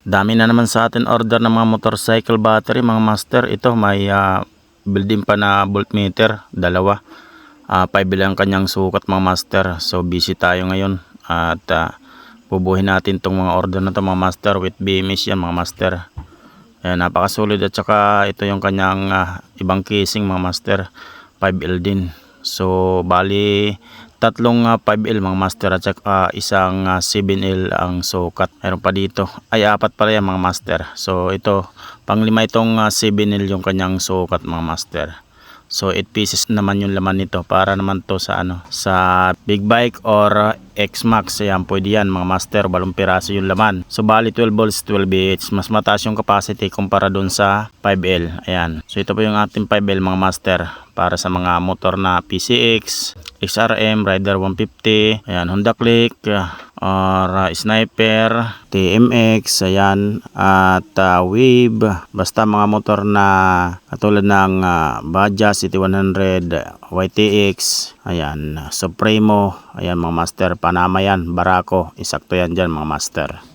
Dami na naman sa atin order ng mga motorcycle battery mga master. Ito may ah, built-in pa na voltmeter, dalawa. Ah, 5 lang kanyang sukat mga master. So busy tayo ngayon at ah, bubuhin natin tong mga order na to mga master with BMS yan mga master. Ayan, napakasolid at saka ito yung kanyang ah, ibang casing mga master 5L din. So bali tatlong ah, 5L mga master at saka isang ah, 7L ang sukat. Meron pa dito. Ay apat pala yan mga master. So ito panglima itong ah, 7L yung kanyang sukat mga master. So 8 pieces naman yung laman nito para naman to sa ano sa big bike or X-Max. Ayan pwede yan mga master balong piraso yung laman. So bali 12 volts 12 Ah mas mataas yung capacity kumpara dun sa 5L ayan. So ito po yung ating 5L mga master para sa mga motor na PCX, XRM, Rider 150, ayan Honda Click, or uh, Sniper, TMX, ayan. At uh, Wave. Basta mga motor na katulad ng uh, Bajaj City 100, YTX, ayan. Supremo, ayan mga master, Panama yan, Barako, isakto yan dyan mga master.